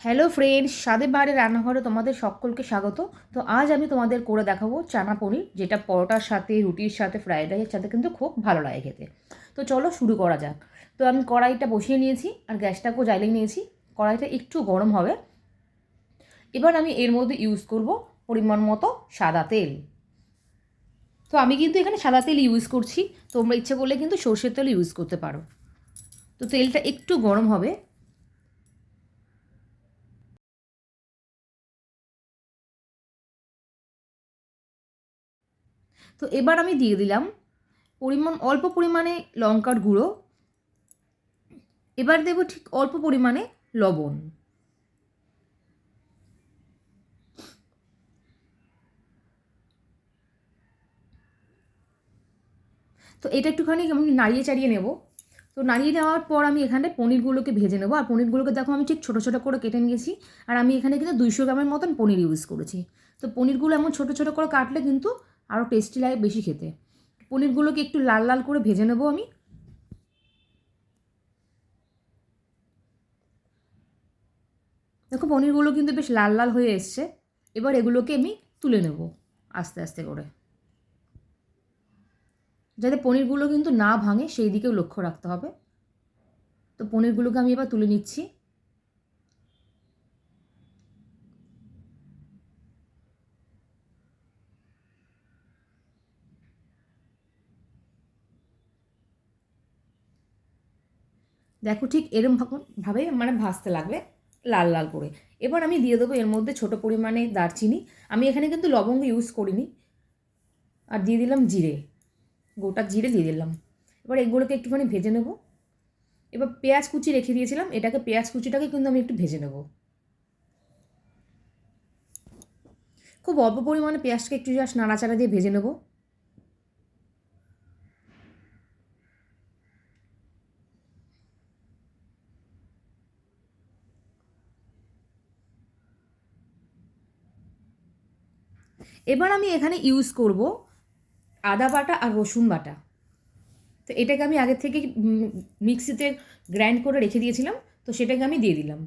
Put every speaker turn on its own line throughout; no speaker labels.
Hello friends স্বাদে বাহারে রান্নাঘরে তোমাদের সকলকে স্বাগত। তো আজ আমি তোমাদের করে দেখাবো চানা পনির, যেটা পরোটার সাথে, রুটির সাথে ফ্রাইড রাইসের সাথে কিন্তু খুব ভালো লাগে খেতে। তো চলো শুরু করা যাক। তো আমি কড়াইটা বসিয়ে নিয়েছি আর গ্যাসটাকেও জ্বালিয়ে নিয়েছি। কড়াইটা একটু গরম হবে। এবার আমি এর মধ্যে ইউজ করব পরিমাণ মতো সাদা তেল। তো আমি কিন্তু এখানে সাদা তেল ইউজ করছি। তোমরা ইচ্ছে করলে কিন্তু সর্ষের তেল ইউজ করতে পারো। তো তেলটা একটু গরম হবে। তো এবার আমি দিয়ে দিলাম পরিমাণ, অল্প পরিমাণে লঙ্কার গুঁড়ো। এবার দেবো ঠিক অল্প পরিমাণে লবণ। তো এটা একটুখানি আমি নাড়িয়ে চাড়িয়ে নেব। তো নাড়িয়ে নেওয়ার পর আমি এখানে পনিরগুলোকে ভেজে নেব। আর পনিরগুলোকে দেখো আমি ঠিক ছোটো ছোটো করে কেটে নিয়েছি। আর আমি এখানে কিন্তু দুইশো গ্রামের মতন পনির ইউজ করেছি। তো পনিরগুলো এমন ছোটো ছোটো করে কাটলে কিন্তু আরও টেস্টি লাগে বেশি খেতে। পনিরগুলোকে একটু লাল লাল করে ভেজে নেব আমি। দেখো, পনিরগুলো কিন্তু বেশ লাল লাল হয়ে এসছে। এবার এগুলোকে আমি তুলে নেব আস্তে আস্তে করে। যাতে পনিরগুলো কিন্তু না ভাঙে, সেই দিকেও লক্ষ্য রাখতে হবে। তো পনিরগুলোকে আমি এবার তুলে নিচ্ছি। দেখো ঠিক এরম ভাবে মানে ভাজতে লাগবে লাল লাল করে। এবার আমি দিয়ে দেবো এর মধ্যে ছোট পরিমাণে দারচিনি। আমি এখানে কিন্তু লবঙ্গ ইউজ করিনি। আর দিয়ে দিলাম জিরে। গোটা জিরে দিয়ে দিলাম। এবার এগুলোকে একটুখানি ভেজে নেব। এবার পেঁয়াজ কুচি রেখে দিয়েছিলাম। এটাকে পেঁয়াজ কুচিটাকে কিন্তু আমি একটু ভেজে নেব। খুব অল্প পরিমাণে পেঁয়াজটাকে একটু জাস্ট নাড়াচাড়া দিয়ে ভেজে নেব। এবার আমি এখানে ইউজ করব আদা বাটা আর রসুন বাটা। তো এটাকে আমি আগে থেকে মিক্সিতে গ্রাইন্ড করে রেখে দিয়েছিলাম, তো সেটাকে আমি দিয়ে দিলাম।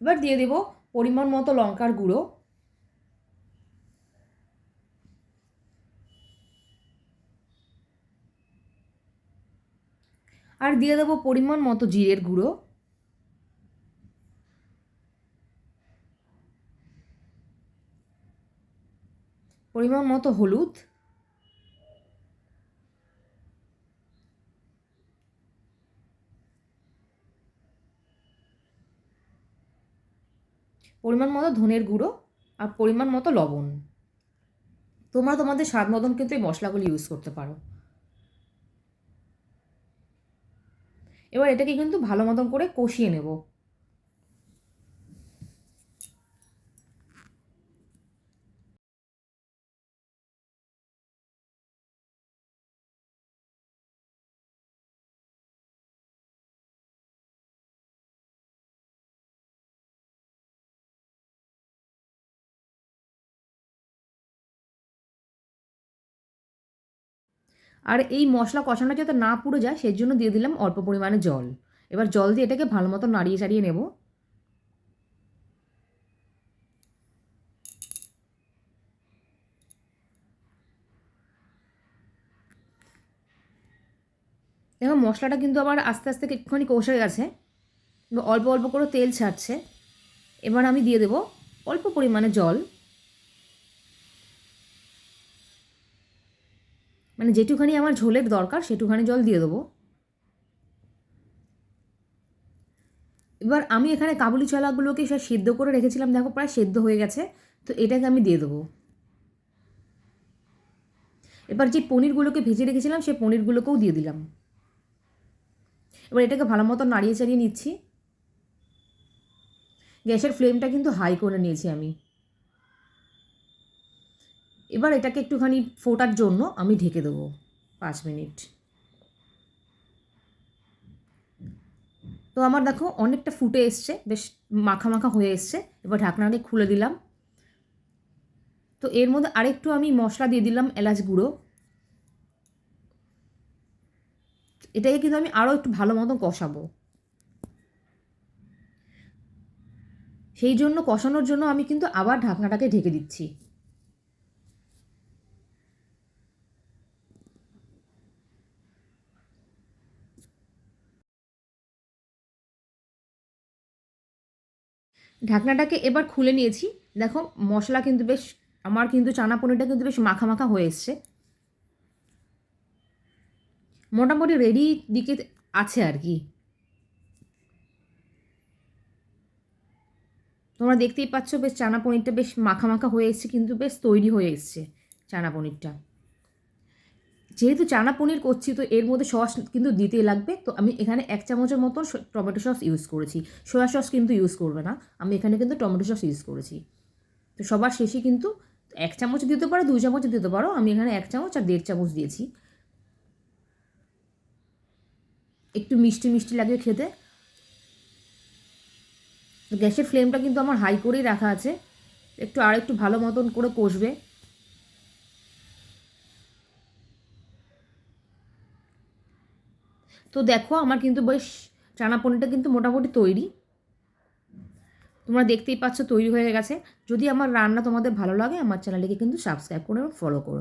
এবার দিয়ে দেব পরিমাণ মতো লঙ্কার গুঁড়ো। আর দিয়ে দেবো পরিমাণ মতো জিরের গুঁড়ো। পরিমাণ মতো হলুদ। পরিমাণ মতো ধনের গুঁড়ো আর পরিমাণ মতো লবণ। তোমরা তোমাদের স্বাদ মতন কিন্তু এই মশলাগুলো ইউজ করতে পারো। এবার এটাকে কিন্তু ভালো মতন করে কষিয়ে নেব। আর এই মশলা কষানো যাতে না পুড়ে যায় সেই জন্য দিয়ে দিলাম অল্প পরিমাণে জল। এবার জল দিয়ে এটাকে ভালো মতো নাড়িয়ে চাড়িয়ে নেব। দেখো মশলাটা কিন্তু আবার আস্তে আস্তে একটুখানি কষে গেছে। অল্প অল্প করে তেল ছাড়ছে। এবার আমি দিয়ে দেবো অল্প পরিমাণে জল। মানে যেটুখানি আমার ঝোলের দরকার, সেটুখানি জল দিয়ে দেবো। এবার আমি এখানে কাবুলি ছোলাগুলোকে সে সেদ্ধ করে রেখেছিলাম, দেখো প্রায় সেদ্ধ হয়ে গেছে, তো এটাকে আমি দিয়ে দেবো। এবার যে পনিরগুলোকে ভেজে রেখেছিলাম সেই পনিরগুলোকেও দিয়ে দিলাম। এবার এটাকে ভালো মতো নাড়িয়ে চাড়িয়ে নিচ্ছি। গ্যাসের ফ্লেমটা কিন্তু হাই করে নিয়েছি আমি। এবার এটাকে একটুখানি ফোটার জন্য আমি ঢেকে দেবো পাঁচ মিনিট। তো আমার দেখো অনেকটা ফুটে এসছে, বেশ মাখা মাখা হয়ে এসছে। এবার ঢাকনাকে খুলে দিলাম। তো এর মধ্যে আরেকটু আমি মশলা দিয়ে দিলাম এলাচ গুঁড়ো। এটাকে কিন্তু আমি আরও একটু ভালো মতো কষাবো। সেই জন্য কষানোর জন্য আমি কিন্তু আবার ঢাকনাটাকে ঢেকে দিচ্ছি। ঢাকনাটাকে এবার খুলে নিয়েছি। দেখো, মশলা কিন্তু বেশ, আমার কিন্তু চানা পনিরটা কিন্তু বেশ মাখা মাখা হয়ে এসছে। মোটামুটি রেডি দিকে আছে আর কি। তোমরা দেখতেই পাচ্ছ, বেশ চানা পনিরটা বেশ মাখা মাখা হয়ে এসছে, কিন্তু বেশ তৈরি হয়ে এসছে চানা পনিরটা। যেহেতু চানা পনির করছি, তো এর মধ্যে সস কিন্তু দিতেই লাগবে। তো আমি এখানে এক চামচের মতন টমেটো সস ইউজ করেছি। সয়া সস কিন্তু ইউজ করবে না। আমি এখানে কিন্তু টমেটো সস ইউজ করেছি। তো সবার শেষে কিন্তু এক চামচ দিতে পারো, দুই চামচ দিতে পারো। আমি এখানে এক চামচ আর দেড় চামচ দিয়েছি। একটু মিষ্টি মিষ্টি লাগে খেতে। গ্যাসের ফ্লেমটা কিন্তু আমার হাই করেই রাখা আছে। একটু আর একটু ভালো মতন করে কষবে। তো দেখো, আমার কিন্তু বেশ চানা পনিরটা কিন্তু মোটামুটি তৈরি। তোমরা দেখতেই পাচ্ছ তৈরি হয়ে গেছে। যদি আমার রান্না তোমাদের ভালো লাগে, আমার চ্যানেলটিকে কিন্তু সাবস্ক্রাইব করে ফলো করো